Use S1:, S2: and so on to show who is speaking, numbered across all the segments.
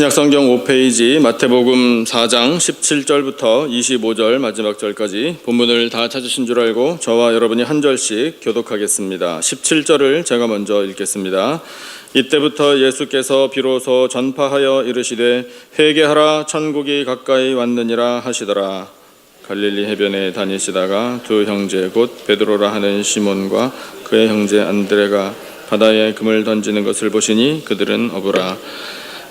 S1: 신약성경 5페이지 마태복음 4장 17절부터 25절 마지막 절까지 본문을 다 찾으신 줄 알고 저와 여러분이 한 절씩 교독하겠습니다. 17절을 제가 먼저 읽겠습니다. 이때부터 예수께서 비로소 전파하여 이르시되 회개하라 천국이 가까이 왔느니라 하시더라. 갈릴리 해변에 다니시다가 두 형제 곧 베드로라 하는 시몬과 그의 형제 안드레가 바다에 금을 던지는 것을 보시니 그들은 어부라.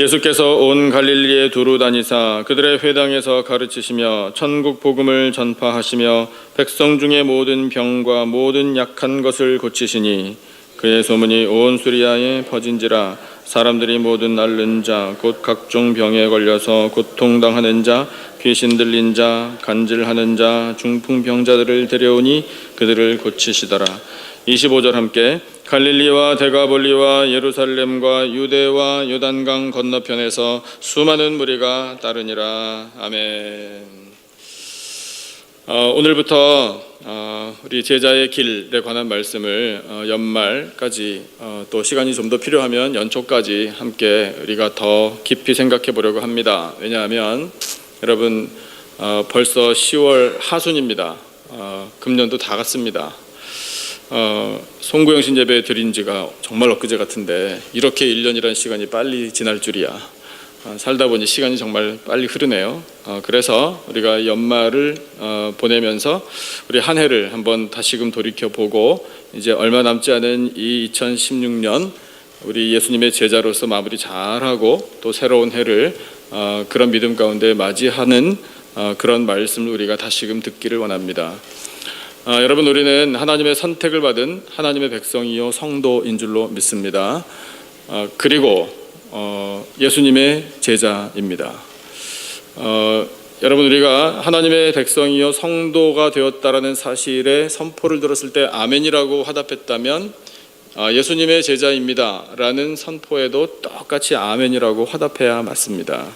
S1: 예수께서 온 갈릴리에 두루 다니사 그들의 회당에서 가르치시며 천국 복음을 전파하시며 백성 중의 모든 병과 모든 약한 것을 고치시니 그의 소문이 온 수리아에 퍼진지라 사람들이 모든 앓는 자 곧 각종 병에 걸려서 고통당하는 자 귀신 들린 자 간질하는 자 중풍 병자들을 데려오니 그들을 고치시더라. 25절 함께 갈릴리와 데가볼리와 예루살렘과 유대와 요단강 건너편에서 수많은 무리가 따르니라 아멘. 어, 오늘부터 어, 우리 제자의 길에 관한 말씀을 어, 연말까지 어, 또 시간이 좀 더 필요하면 연초까지 함께 우리가 더 깊이 생각해 보려고 합니다. 왜냐하면 여러분 어, 벌써 10월 하순입니다. 어, 금년도 다 갔습니다. 어, 송구영 신 예배 드린 지가 정말 엊그제 같은데 이렇게 1년이라는 시간이 빨리 지날 줄이야. 어, 살다 보니 시간이 정말 빨리 흐르네요. 어, 그래서 우리가 연말을 어, 보내면서 우리 한 해를 한번 다시금 돌이켜 보고 이제 얼마 남지 않은 이 2016년 우리 예수님의 제자로서 마무리 잘하고 또 새로운 해를 어, 그런 믿음 가운데 맞이하는 어, 그런 말씀을 우리가 다시금 듣기를 원합니다. 아, 여러분 우리는 하나님의 선택을 받은 하나님의 백성이요 성도인 줄로 믿습니다. 아, 그리고 어, 예수님의 제자입니다. 어, 여러분 우리가 하나님의 백성이요 성도가 되었다라는 사실에 선포를 들었을 때 아멘이라고 화답했다면 아, 예수님의 제자입니다라는 선포에도 똑같이 아멘이라고 화답해야 맞습니다.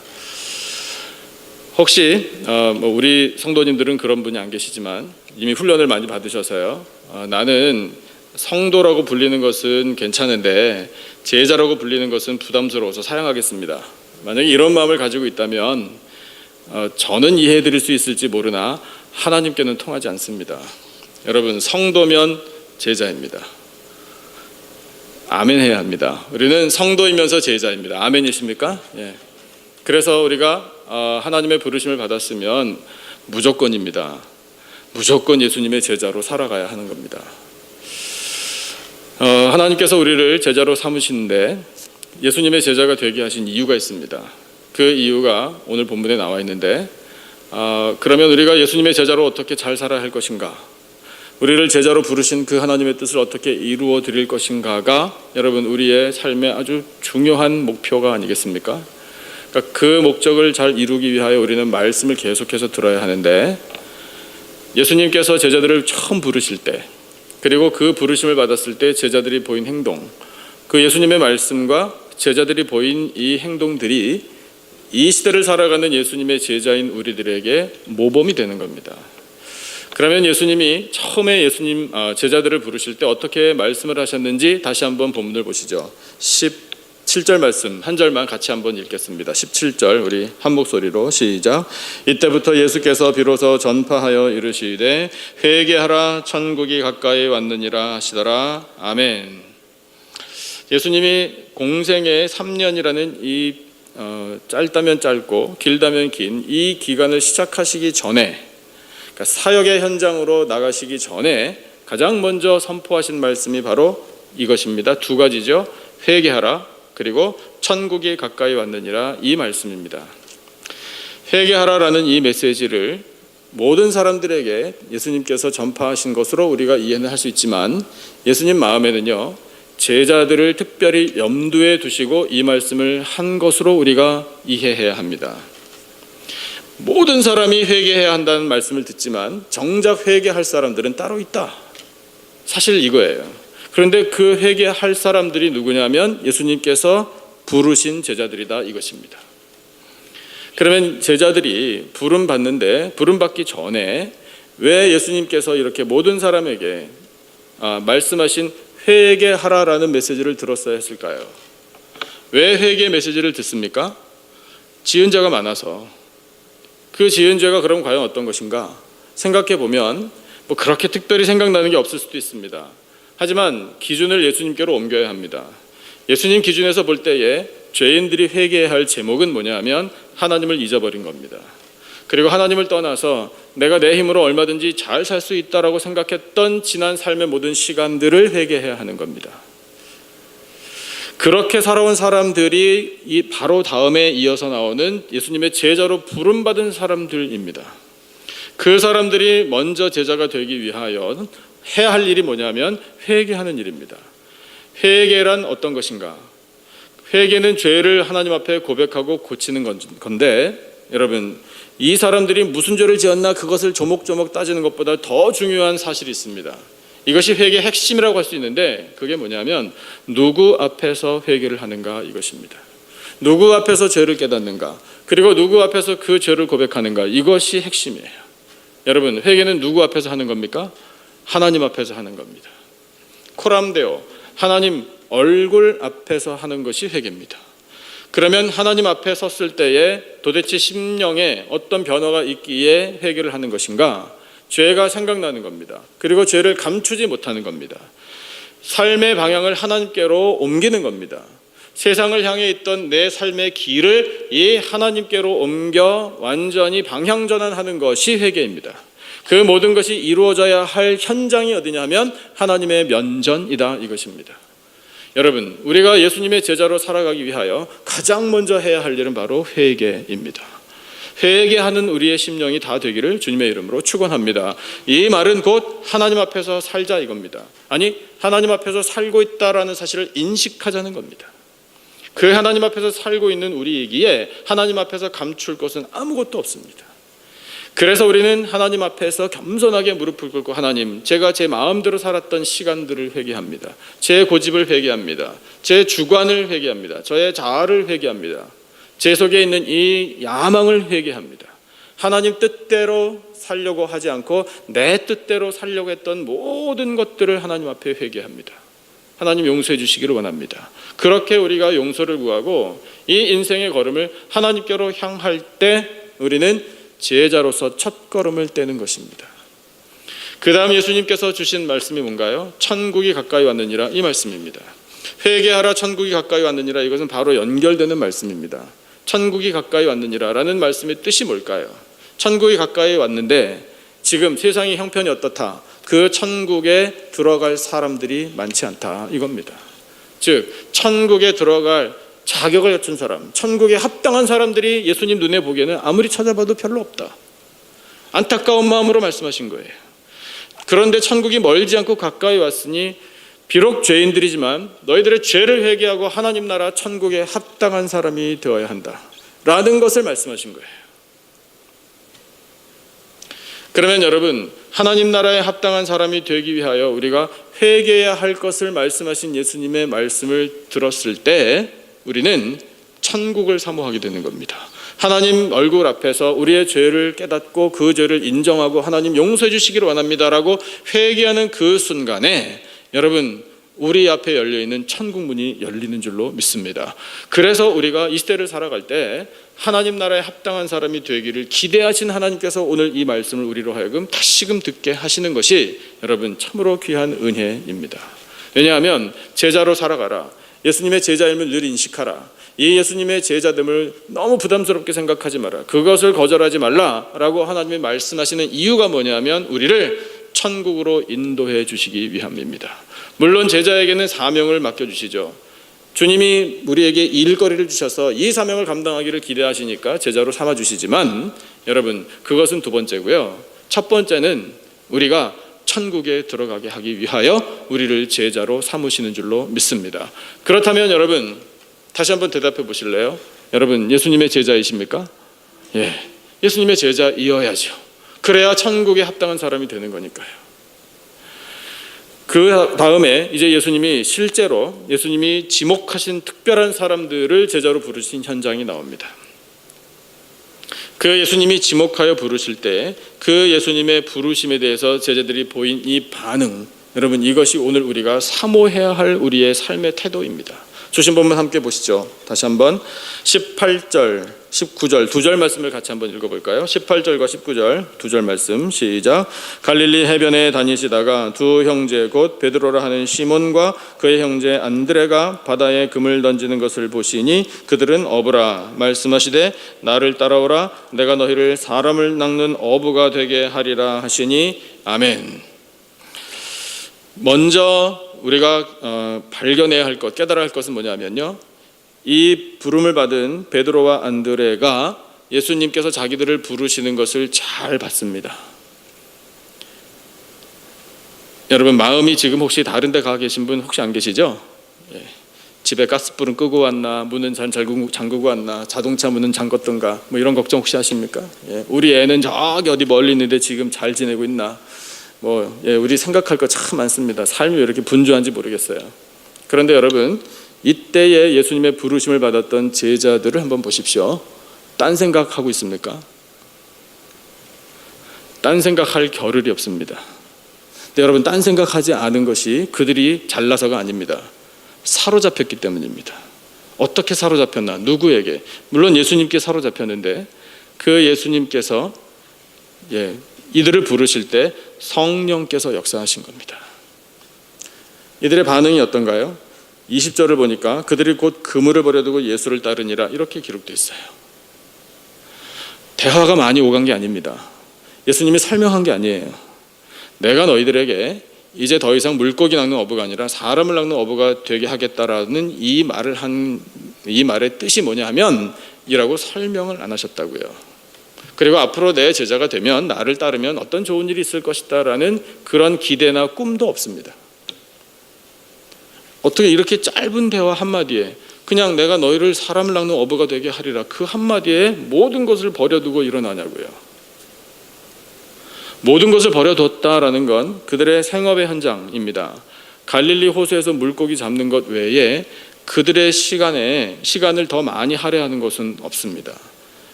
S1: 혹시 어, 뭐 우리 성도님들은 그런 분이 안 계시지만 이미 훈련을 많이 받으셔서요. 어, 나는 성도라고 불리는 것은 괜찮은데 제자라고 불리는 것은 부담스러워서 사양하겠습니다. 만약에 이런 마음을 가지고 있다면 어, 저는 이해해드릴 수 있을지 모르나 하나님께는 통하지 않습니다. 여러분 성도면 제자입니다. 아멘 해야 합니다. 우리는 성도이면서 제자입니다. 아멘이십니까? 예. 그래서 우리가 어, 하나님의 부르심을 받았으면 무조건입니다. 무조건 예수님의 제자로 살아가야 하는 겁니다. 어, 하나님께서 우리를 제자로 삼으시는데 예수님의 제자가 되게 하신 이유가 있습니다. 그 이유가 오늘 본문에 나와 있는데 어, 그러면 우리가 예수님의 제자로 어떻게 잘 살아야 할 것인가? 우리를 제자로 부르신 그 하나님의 뜻을 어떻게 이루어 드릴 것인가가 여러분 우리의 삶의 아주 중요한 목표가 아니겠습니까? 그러니까 그 목적을 잘 이루기 위하여 우리는 말씀을 계속해서 들어야 하는데 예수님께서 제자들을 처음 부르실 때 그리고 그 부르심을 받았을 때 제자들이 보인 행동 그 예수님의 말씀과 제자들이 보인 이 행동들이 이 시대를 살아가는 예수님의 제자인 우리들에게 모범이 되는 겁니다. 그러면 예수님이 처음에 예수님 아, 제자들을 부르실 때 어떻게 말씀을 하셨는지 다시 한번 본문을 보시죠. 17절 말씀 한 절만 같이 한번 읽겠습니다. 17절 우리 한 목소리로 시작. 이때부터 예수께서 비로소 전파하여 이르시되 회개하라 천국이 가까이 왔느니라 하시더라. 아멘. 예수님이 공생의 3년이라는 이 어, 짧다면 짧고 길다면 긴 이 기간을 시작하시기 전에 그러니까 사역의 현장으로 나가시기 전에 가장 먼저 선포하신 말씀이 바로 이것입니다. 두 가지죠. 회개하라 그리고 천국이 가까이 왔느니라 이 말씀입니다. 회개하라라는 이 메시지를 모든 사람들에게 예수님께서 전파하신 것으로 우리가 이해는 할 수 있지만 예수님 마음에는요 제자들을 특별히 염두에 두시고 이 말씀을 한 것으로 우리가 이해해야 합니다. 모든 사람이 회개해야 한다는 말씀을 듣지만 정작 회개할 사람들은 따로 있다. 사실 이거예요. 그런데 그 회개할 사람들이 누구냐면 예수님께서 부르신 제자들이다 이것입니다. 그러면 제자들이 부름 받는데 부름 받기 전에 왜 예수님께서 이렇게 모든 사람에게 아, 말씀하신 회개하라라는 메시지를 들었어야 했을까요? 왜 회개 메시지를 듣습니까? 지은 죄가 많아서 그 지은 죄가 그럼 과연 어떤 것인가 생각해 보면 뭐 그렇게 특별히 생각나는 게 없을 수도 있습니다. 하지만 기준을 예수님께로 옮겨야 합니다. 예수님 기준에서 볼 때에 죄인들이 회개해야 할 제목은 뭐냐면 하나님을 잊어버린 겁니다. 그리고 하나님을 떠나서 내가 내 힘으로 얼마든지 잘 살 수 있다라고 생각했던 지난 삶의 모든 시간들을 회개해야 하는 겁니다. 그렇게 살아온 사람들이 이 바로 다음에 이어서 나오는 예수님의 제자로 부름받은 사람들입니다. 그 사람들이 먼저 제자가 되기 위하여 해야 할 일이 뭐냐면 회개하는 일입니다. 회개란 어떤 것인가? 회개는 죄를 하나님 앞에 고백하고 고치는 건- 건데 여러분 이 사람들이 무슨 죄를 지었나 그것을 조목조목 따지는 것보다 더 중요한 사실이 있습니다. 이것이 회개의 핵심이라고 할 수 있는데 그게 뭐냐면 누구 앞에서 회개를 하는가 이것입니다. 누구 앞에서 죄를 깨닫는가 그리고 누구 앞에서 그 죄를 고백하는가 이것이 핵심이에요. 여러분 회개는 누구 앞에서 하는 겁니까? 하나님 앞에서 하는 겁니다. 코람데오 하나님 얼굴 앞에서 하는 것이 회개입니다. 그러면 하나님 앞에 섰을 때에 도대체 심령에 어떤 변화가 있기에 회개를 하는 것인가? 죄가 생각나는 겁니다. 그리고 죄를 감추지 못하는 겁니다. 삶의 방향을 하나님께로 옮기는 겁니다. 세상을 향해 있던 내 삶의 길을 이 하나님께로 옮겨 완전히 방향 전환하는 것이 회개입니다. 그 모든 것이 이루어져야 할 현장이 어디냐면 하나님의 면전이다 이것입니다. 여러분, 우리가 예수님의 제자로 살아가기 위하여 가장 먼저 해야 할 일은 바로 회개입니다. 회개하는 우리의 심령이 다 되기를 주님의 이름으로 축원합니다. 이 말은 곧 하나님 앞에서 살자 이겁니다. 아니, 하나님 앞에서 살고 있다라는 사실을 인식하자는 겁니다. 그 하나님 앞에서 살고 있는 우리이기에 하나님 앞에서 감출 것은 아무것도 없습니다. 그래서 우리는 하나님 앞에서 겸손하게 무릎을 꿇고 하나님, 제가 제 마음대로 살았던 시간들을 회개합니다. 제 고집을 회개합니다. 제 주관을 회개합니다. 저의 자아를 회개합니다. 제 속에 있는 이 야망을 회개합니다. 하나님 뜻대로 살려고 하지 않고 내 뜻대로 살려고 했던 모든 것들을 하나님 앞에 회개합니다. 하나님 용서해 주시기를 원합니다. 그렇게 우리가 용서를 구하고 이 인생의 걸음을 하나님께로 향할 때 우리는 제자로서 첫 걸음을 떼는 것입니다. 그 다음 예수님께서 주신 말씀이 뭔가요? 천국이 가까이 왔느니라 이 말씀입니다. 회개하라 천국이 가까이 왔느니라 이것은 바로 연결되는 말씀입니다. 천국이 가까이 왔느니라라는 말씀의 뜻이 뭘까요? 천국이 가까이 왔는데 지금 세상의 형편이 어떻다? 그 천국에 들어갈 사람들이 많지 않다 이겁니다. 즉 천국에 들어갈 자격을 갖춘 사람, 천국에 합당한 사람들이 예수님 눈에 보기에는 아무리 찾아봐도 별로 없다. 안타까운 마음으로 말씀하신 거예요. 그런데 천국이 멀지 않고 가까이 왔으니 비록 죄인들이지만 너희들의 죄를 회개하고 하나님 나라 천국에 합당한 사람이 되어야 한다. 라는 것을 말씀하신 거예요. 그러면 여러분, 하나님 나라에 합당한 사람이 되기 위하여 우리가 회개해야 할 것을 말씀하신 예수님의 말씀을 들었을 때 우리는 천국을 사모하게 되는 겁니다. 하나님 얼굴 앞에서 우리의 죄를 깨닫고 그 죄를 인정하고 하나님 용서해 주시기를 원합니다라고 회개하는 그 순간에 여러분 우리 앞에 열려 있는 천국 문이 열리는 줄로 믿습니다. 그래서 우리가 이 시대를 살아갈 때 하나님 나라에 합당한 사람이 되기를 기대하신 하나님께서 오늘 이 말씀을 우리로 하여금 다시금 듣게 하시는 것이 여러분 참으로 귀한 은혜입니다. 왜냐하면 제자로 살아가라. 예수님의 제자임을 늘 인식하라. 이 예수님의 제자됨을 너무 부담스럽게 생각하지 마라. 그것을 거절하지 말라라고 하나님이 말씀하시는 이유가 뭐냐면 우리를 천국으로 인도해 주시기 위함입니다. 물론 제자에게는 사명을 맡겨 주시죠. 주님이 우리에게 일거리를 주셔서 이 사명을 감당하기를 기대하시니까 제자로 삼아 주시지만 여러분 그것은 두 번째고요. 첫 번째는 우리가 천국에 들어가게 하기 위하여 우리를 제자로 삼으시는 줄로 믿습니다. 그렇다면 여러분 다시 한번 대답해 보실래요? 여러분 예수님의 제자이십니까? 예. 예수님의 제자이어야죠. 그래야 천국에 합당한 사람이 되는 거니까요. 그 다음에 이제 예수님이 실제로 예수님이 지목하신 특별한 사람들을 제자로 부르신 현장이 나옵니다. 그 예수님이 지목하여 부르실 때 그 예수님의 부르심에 대해서 제자들이 보인 이 반응 여러분 이것이 오늘 우리가 사모해야 할 우리의 삶의 태도입니다. 주신 본문 함께 보시죠. 다시 한번 18절, 19절 두 절 말씀을 같이 한번 읽어볼까요? 18절과 19절 두 절 말씀 시작. 갈릴리 해변에 다니시다가 두 형제 곧 베드로라 하는 시몬과 그의 형제 안드레가 바다에 금을 던지는 것을 보시니 그들은 어부라 말씀하시되 나를 따라오라 내가 너희를 사람을 낚는 어부가 되게 하리라 하시니 아멘. 먼저 우리가 어, 발견해야 할 것, 깨달아야 할 것은 뭐냐면요. 이 부름을 받은 베드로와 안드레가 예수님께서 자기들을 부르시는 것을 잘 봤습니다. 여러분 마음이 지금 혹시 다른 데 가 계신 분 혹시 안 계시죠? 예. 집에 가스불은 끄고 왔나 문은 잘 잠그고 왔나 자동차 문은 잠궜던가 뭐 이런 걱정 혹시 하십니까? 예. 우리 애는 저기 어디 멀리 있는데 지금 잘 지내고 있나? 뭐 예, 우리 생각할 거 참 많습니다. 삶이 왜 이렇게 분주한지 모르겠어요. 그런데 여러분 이때에 예수님의 부르심을 받았던 제자들을 한번 보십시오. 딴 생각하고 있습니까? 딴 생각할 겨를이 없습니다. 근데 여러분 딴 생각하지 않은 것이 그들이 잘나서가 아닙니다. 사로잡혔기 때문입니다. 어떻게 사로잡혔나? 누구에게? 물론 예수님께 사로잡혔는데 그 예수님께서 예, 이들을 부르실 때 성령께서 역사하신 겁니다. 이들의 반응이 어떤가요? 20절을 보니까 그들이 곧 그물을 버려두고 예수를 따르니라 이렇게 기록되어 있어요. 대화가 많이 오간 게 아닙니다. 예수님이 설명한 게 아니에요. 내가 너희들에게 이제 더 이상 물고기 낚는 어부가 아니라 사람을 낚는 어부가 되게 하겠다라는 이 말을 한 이 말의 뜻이 뭐냐 하면 이라고 설명을 안 하셨다고요. 그리고 앞으로 내 제자가 되면 나를 따르면 어떤 좋은 일이 있을 것이다라는 그런 기대나 꿈도 없습니다. 어떻게 이렇게 짧은 대화 한마디에 그냥 내가 너희를 사람을 낚는 어부가 되게 하리라 그 한마디에 모든 것을 버려두고 일어나냐고요. 모든 것을 버려뒀다라는 건 그들의 생업의 현장입니다. 갈릴리 호수에서 물고기 잡는 것 외에 그들의 시간에 시간을 더 많이 할애하는 것은 없습니다.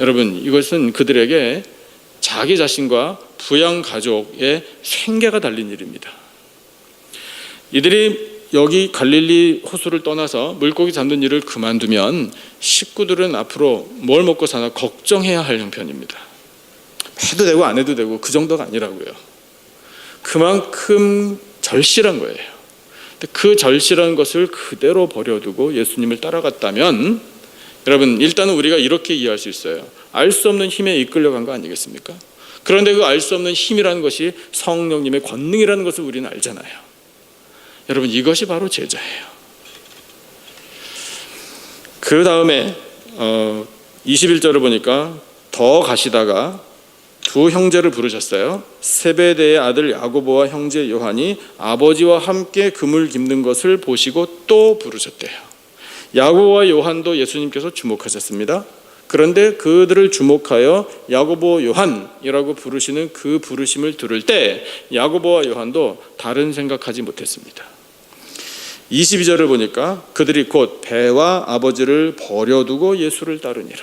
S1: 여러분 이것은 그들에게 자기 자신과 부양 가족의 생계가 달린 일입니다. 이들이 여기 갈릴리 호수를 떠나서 물고기 잡는 일을 그만두면 식구들은 앞으로 뭘 먹고 사나 걱정해야 할 형편입니다. 해도 되고 안 해도 되고 그 정도가 아니라고요. 그만큼 절실한 거예요. 그 절실한 것을 그대로 버려두고 예수님을 따라갔다면 여러분 일단은 우리가 이렇게 이해할 수 있어요. 알 수 없는 힘에 이끌려간 거 아니겠습니까? 그런데 그 알 수 없는 힘이라는 것이 성령님의 권능이라는 것을 우리는 알잖아요. 여러분 이것이 바로 제자예요. 그 다음에 어, 21절을 보니까 더 가시다가 두 형제를 부르셨어요. 세베대의 아들 야고보와 형제 요한이 아버지와 함께 금을 깁는 것을 보시고 또 부르셨대요. 야고보와 요한도 예수님께서 주목하셨습니다. 그런데 그들을 주목하여 야고보 요한이라고 부르시는 그 부르심을 들을 때 야고보와 요한도 다른 생각하지 못했습니다. 22절을 보니까 그들이 곧 배와 아버지를 버려두고 예수를 따르니라.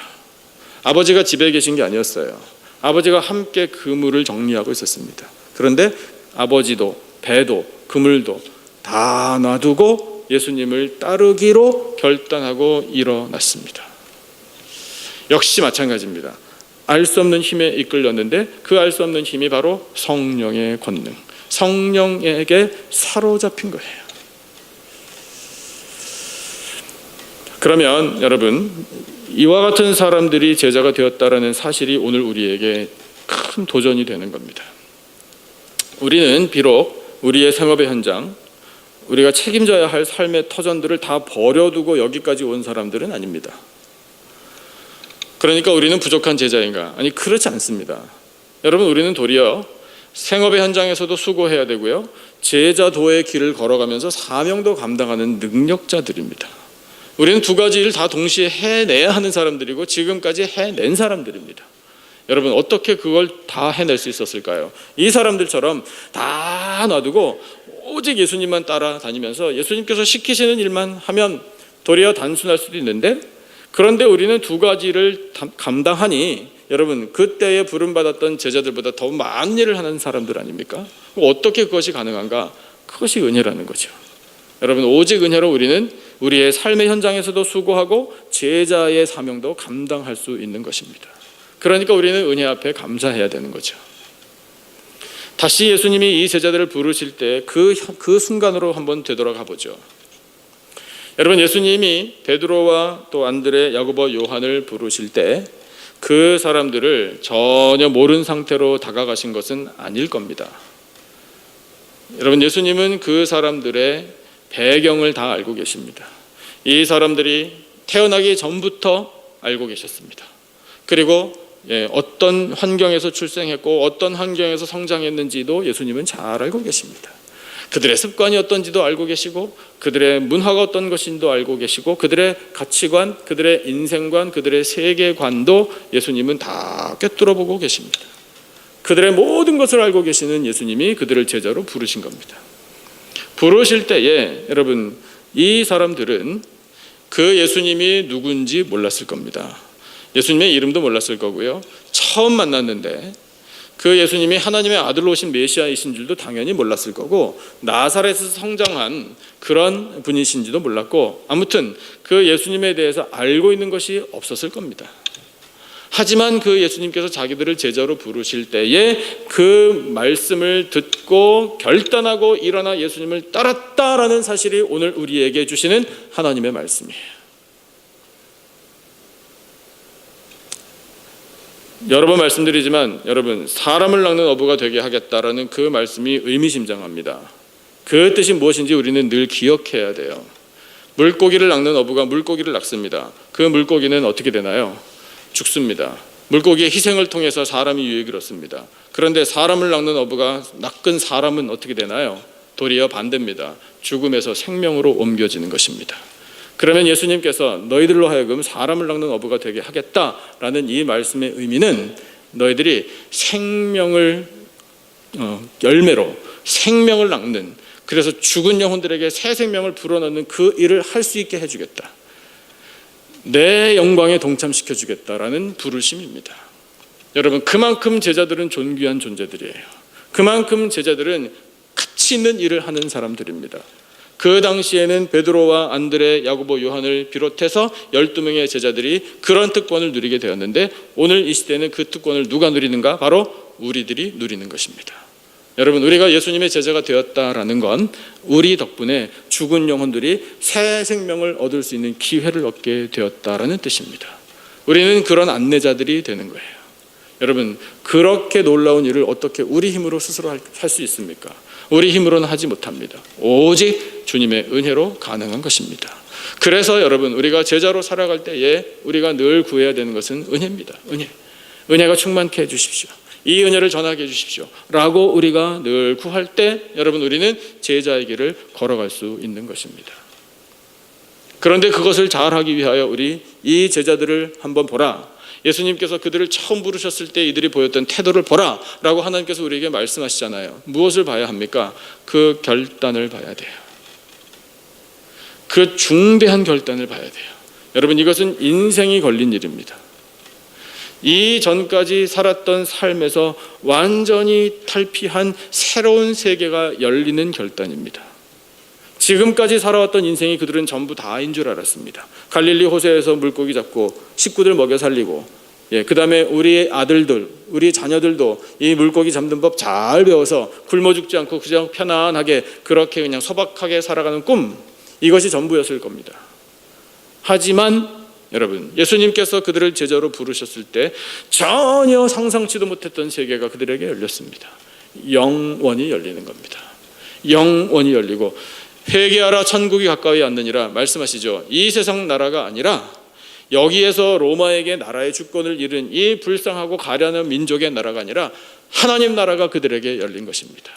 S1: 아버지가 집에 계신 게 아니었어요. 아버지가 함께 그물을 정리하고 있었습니다. 그런데 아버지도 배도 그물도 다 놔두고 예수님을 따르기로 결단하고 일어났습니다. 역시 마찬가지입니다. 알 수 없는 힘에 이끌렸는데 그 알 수 없는 힘이 바로 성령의 권능, 성령에게 사로잡힌 거예요. 그러면 여러분 이와 같은 사람들이 제자가 되었다라는 사실이 오늘 우리에게 큰 도전이 되는 겁니다. 우리는 비록 우리의 생업의 현장, 우리가 책임져야 할 삶의 터전들을 다 버려두고 여기까지 온 사람들은 아닙니다. 그러니까 우리는 부족한 제자인가? 아니 그렇지 않습니다. 여러분 우리는 도리어 생업의 현장에서도 수고해야 되고요. 제자도의 길을 걸어가면서 사명도 감당하는 능력자들입니다. 우리는 두 가지 일 다 동시에 해내야 하는 사람들이고 지금까지 해낸 사람들입니다. 여러분 어떻게 그걸 다 해낼 수 있었을까요? 이 사람들처럼 다 놔두고 오직 예수님만 따라다니면서 예수님께서 시키시는 일만 하면 도리어 단순할 수도 있는데 그런데 우리는 두 가지를 담- 감당하니 여러분 그때에 부름받았던 제자들보다 더 많은 일을 하는 사람들 아닙니까? 어떻게 그것이 가능한가? 그것이 은혜라는 거죠. 여러분 오직 은혜로 우리는 우리의 삶의 현장에서도 수고하고 제자의 사명도 감당할 수 있는 것입니다. 그러니까 우리는 은혜 앞에 감사해야 되는 거죠. 다시 예수님이 이 제자들을 부르실 때그그 순간으로 한번 되돌아가 보죠. 여러분 예수님이 베드로와 또 안드레, 야고보, 요한을 부르실 때 그 사람들을 전혀 모른 상태로 다가가신 것은 아닐 겁니다. 여러분 예수님은 그 사람들의 배경을 다 알고 계십니다. 이 사람들이 태어나기 전부터 알고 계셨습니다. 그리고 예, 어떤 환경에서 출생했고 어떤 환경에서 성장했는지도 예수님은 잘 알고 계십니다. 그들의 습관이 어떤지도 알고 계시고 그들의 문화가 어떤 것인지도 알고 계시고 그들의 가치관, 그들의 인생관, 그들의 세계관도 예수님은 다 꿰뚫어 보고 계십니다. 그들의 모든 것을 알고 계시는 예수님이 그들을 제자로 부르신 겁니다. 부르실 때에 여러분 이 사람들은 그 예수님이 누군지 몰랐을 겁니다. 예수님의 이름도 몰랐을 거고요. 처음 만났는데 그 예수님이 하나님의 아들로 오신 메시아이신 줄도 당연히 몰랐을 거고 나사렛에서 성장한 그런 분이신지도 몰랐고 아무튼 그 예수님에 대해서 알고 있는 것이 없었을 겁니다. 하지만 그 예수님께서 자기들을 제자로 부르실 때에 그 말씀을 듣고 결단하고 일어나 예수님을 따랐다라는 사실이 오늘 우리에게 주시는 하나님의 말씀이에요. 여러 번 말씀드리지만 여러분 사람을 낚는 어부가 되게 하겠다라는 그 말씀이 의미심장합니다. 그 뜻이 무엇인지 우리는 늘 기억해야 돼요. 물고기를 낚는 어부가 물고기를 낚습니다. 그 물고기는 어떻게 되나요? 죽습니다. 물고기의 희생을 통해서 사람이 유익을 얻습니다. 그런데 사람을 낚는 어부가 낚은 사람은 어떻게 되나요? 도리어 반대입니다. 죽음에서 생명으로 옮겨지는 것입니다. 그러면 예수님께서 너희들로 하여금 사람을 낚는 어부가 되게 하겠다라는 이 말씀의 의미는 너희들이 생명을 어, 열매로 생명을 낚는 그래서 죽은 영혼들에게 새 생명을 불어넣는 그 일을 할 수 있게 해주겠다. 내 영광에 동참시켜 주겠다라는 부르심입니다. 여러분 그만큼 제자들은 존귀한 존재들이에요. 그만큼 제자들은 가치 있는 일을 하는 사람들입니다. 그 당시에는 베드로와 안드레, 야고보, 요한을 비롯해서 12명의 제자들이 그런 특권을 누리게 되었는데 오늘 이 시대는 그 특권을 누가 누리는가? 바로 우리들이 누리는 것입니다. 여러분 우리가 예수님의 제자가 되었다라는 건 우리 덕분에 죽은 영혼들이 새 생명을 얻을 수 있는 기회를 얻게 되었다라는 뜻입니다. 우리는 그런 안내자들이 되는 거예요. 여러분 그렇게 놀라운 일을 어떻게 우리 힘으로 스스로 할 수 있습니까? 우리 힘으로는 하지 못합니다. 오직 주님의 은혜로 가능한 것입니다. 그래서 여러분 우리가 제자로 살아갈 때에 우리가 늘 구해야 되는 것은 은혜입니다. 은혜. 은혜가 충만케 해 주십시오. 이 은혜를 전하게 해 주십시오. 라고 우리가 늘 구할 때 여러분 우리는 제자의 길을 걸어갈 수 있는 것입니다. 그런데 그것을 잘 하기 위하여 우리 이 제자들을 한번 보라. 예수님께서 그들을 처음 부르셨을 때 이들이 보였던 태도를 보라. 라고 하나님께서 우리에게 말씀하시잖아요. 무엇을 봐야 합니까? 그 결단을 봐야 돼요. 그 중대한 결단을 봐야 돼요. 여러분 이것은 인생이 걸린 일입니다. 이 전까지 살았던 삶에서 완전히 탈피한 새로운 세계가 열리는 결단입니다. 지금까지 살아왔던 인생이 그들은 전부 다인 줄 알았습니다. 갈릴리 호세에서 물고기 잡고 식구들 먹여 살리고, 예, 그 다음에 우리 아들들, 우리 자녀들도 이 물고기 잡는 법 잘 배워서 굶어 죽지 않고 그냥 편안하게 그렇게 그냥 소박하게 살아가는 꿈, 이것이 전부였을 겁니다. 하지만 여러분, 예수님께서 그들을 제자로 부르셨을 때 전혀 상상치도 못했던 세계가 그들에게 열렸습니다. 영원히 열리는 겁니다. 영원히 열리고 회개하라 천국이 가까이 왔느니라 말씀하시죠. 이 세상 나라가 아니라 여기에서 로마에게 나라의 주권을 잃은 이 불쌍하고 가련한 민족의 나라가 아니라 하나님 나라가 그들에게 열린 것입니다.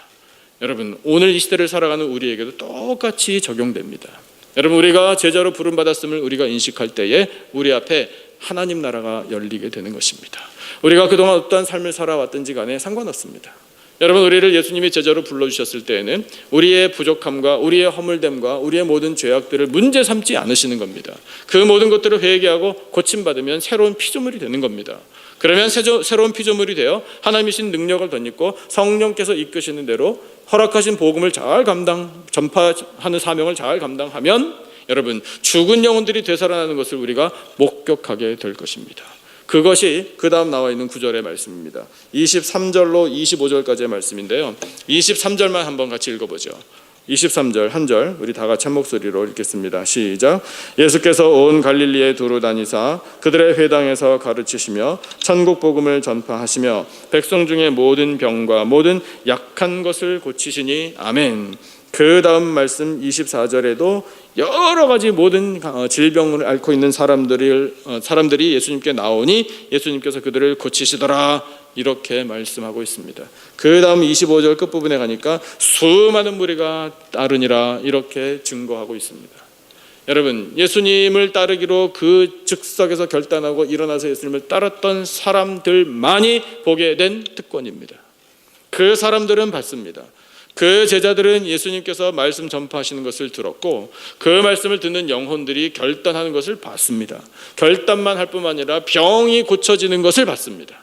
S1: 여러분 오늘 이 시대를 살아가는 우리에게도 똑같이 적용됩니다. 여러분 우리가 제자로 부름 받았음을 우리가 인식할 때에 우리 앞에 하나님 나라가 열리게 되는 것입니다. 우리가 그동안 어떠한 삶을 살아왔든지 간에 상관없습니다. 여러분 우리를 예수님이 제자로 불러주셨을 때에는 우리의 부족함과 우리의 허물됨과 우리의 모든 죄악들을 문제 삼지 않으시는 겁니다. 그 모든 것들을 회개하고 고침받으면 새로운 피조물이 되는 겁니다. 그러면 새로운 피조물이 되어 하나님이신 능력을 덧입고 성령께서 이끄시는 대로 허락하신 복음을 잘 감당 전파하는 사명을 잘 감당하면 여러분 죽은 영혼들이 되살아나는 것을 우리가 목격하게 될 것입니다. 그것이 그 다음 나와 있는 구절의 말씀입니다. 23절로 25절까지의 말씀인데요. 23절만 한번 같이 읽어보죠. 23절 한 절 우리 다 같이 한 목소리로 읽겠습니다. 시작. 예수께서 온 갈릴리에 두루 다니사 그들의 회당에서 가르치시며 천국 복음을 전파하시며 백성 중에 모든 병과 모든 약한 것을 고치시니 아멘. 그 다음 말씀 24절에도 여러 가지 모든 어, 질병을 앓고 있는 사람들을 어, 사람들이 예수님께 나오니 예수님께서 그들을 고치시더라 이렇게 말씀하고 있습니다. 그 다음 25절 끝 부분에 가니까 수많은 무리가 따르니라 이렇게 증거하고 있습니다. 여러분 예수님을 따르기로 그 즉석에서 결단하고 일어나서 예수님을 따랐던 사람들만이 보게 된 특권입니다. 그 사람들은 받습니다. 그 제자들은 예수님께서 말씀 전파하시는 것을 들었고 그 말씀을 듣는 영혼들이 결단하는 것을 봤습니다. 결단만 할 뿐만 아니라 병이 고쳐지는 것을 봤습니다.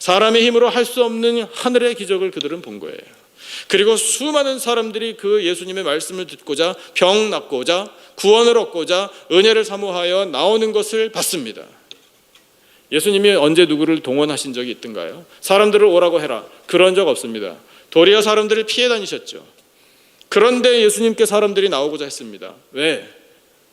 S1: 사람의 힘으로 할 수 없는 하늘의 기적을 그들은 본 거예요. 그리고 수많은 사람들이 그 예수님의 말씀을 듣고자 병 낫고자 구원을 얻고자 은혜를 사모하여 나오는 것을 봤습니다. 예수님이 언제 누구를 동원하신 적이 있던가요? 사람들을 오라고 해라. 그런 적 없습니다. 도리어 사람들을 피해 다니셨죠. 그런데 예수님께 사람들이 나오고자 했습니다. 왜?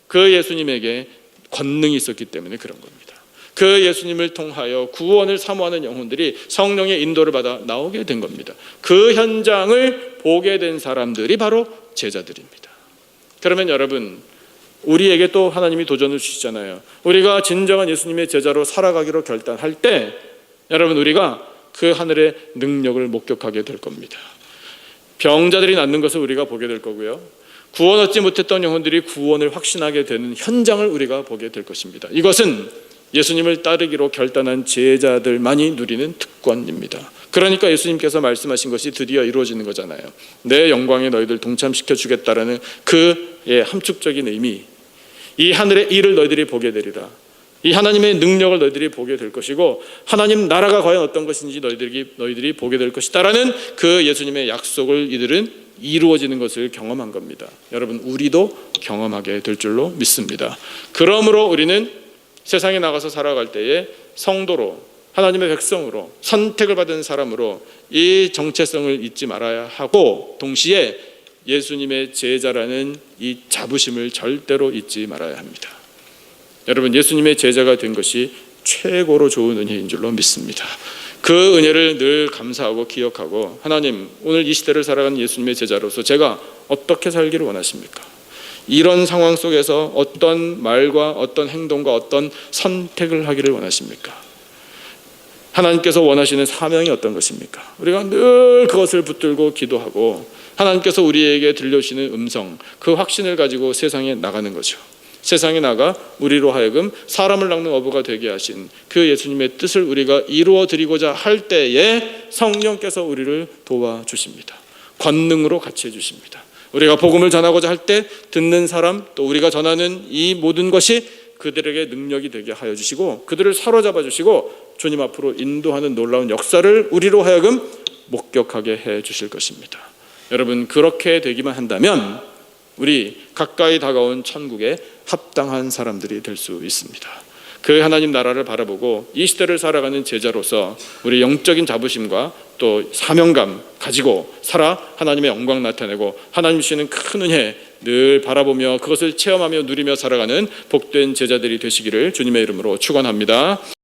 S1: 그 예수님에게 권능이 있었기 때문에 그런 겁니다. 그 예수님을 통하여 구원을 사모하는 영혼들이 성령의 인도를 받아 나오게 된 겁니다. 그 현장을 보게 된 사람들이 바로 제자들입니다. 그러면 여러분, 우리에게 또 하나님이 도전을 주시잖아요. 우리가 진정한 예수님의 제자로 살아가기로 결단할 때, 여러분, 우리가 그 하늘의 능력을 목격하게 될 겁니다. 병자들이 낫는 것을 우리가 보게 될 거고요. 구원 얻지 못했던 영혼들이 구원을 확신하게 되는 현장을 우리가 보게 될 것입니다. 이것은 예수님을 따르기로 결단한 제자들만이 누리는 특권입니다. 그러니까 예수님께서 말씀하신 것이 드디어 이루어지는 거잖아요. 내 영광에 너희들 동참시켜 주겠다라는 그의 함축적인 의미. 이 하늘의 일을 너희들이 보게 되리라. 이 하나님의 능력을 너희들이 보게 될 것이고 하나님 나라가 과연 어떤 것인지 너희들이 너희들이 보게 될 것이다라는 그 예수님의 약속을 이들은 이루어지는 것을 경험한 겁니다. 여러분 우리도 경험하게 될 줄로 믿습니다. 그러므로 우리는 세상에 나가서 살아갈 때에 성도로 하나님의 백성으로 선택을 받은 사람으로 이 정체성을 잊지 말아야 하고 동시에 예수님의 제자라는 이 자부심을 절대로 잊지 말아야 합니다. 여러분 예수님의 제자가 된 것이 최고로 좋은 은혜인 줄로 믿습니다. 그 은혜를 늘 감사하고 기억하고 하나님 오늘 이 시대를 살아가는 예수님의 제자로서 제가 어떻게 살기를 원하십니까? 이런 상황 속에서 어떤 말과 어떤 행동과 어떤 선택을 하기를 원하십니까? 하나님께서 원하시는 사명이 어떤 것입니까? 우리가 늘 그것을 붙들고 기도하고 하나님께서 우리에게 들려주시는 음성, 그 확신을 가지고 세상에 나가는 거죠. 세상에 나가 우리로 하여금 사람을 낚는 어부가 되게 하신 그 예수님의 뜻을 우리가 이루어 드리고자 할 때에 성령께서 우리를 도와주십니다. 권능으로 같이 해주십니다. 우리가 복음을 전하고자 할 때 듣는 사람 또 우리가 전하는 이 모든 것이 그들에게 능력이 되게 하여 주시고 그들을 사로잡아 주시고 주님 앞으로 인도하는 놀라운 역사를 우리로 하여금 목격하게 해 주실 것입니다. 여러분 그렇게 되기만 한다면 우리 가까이 다가온 천국에 합당한 사람들이 될 수 있습니다. 그 하나님 나라를 바라보고 이 시대를 살아가는 제자로서 우리 영적인 자부심과 또 사명감 가지고 살아 하나님의 영광 나타내고 하나님 주시는 큰 은혜 늘 바라보며 그것을 체험하며 누리며 살아가는 복된 제자들이 되시기를 주님의 이름으로 축원합니다.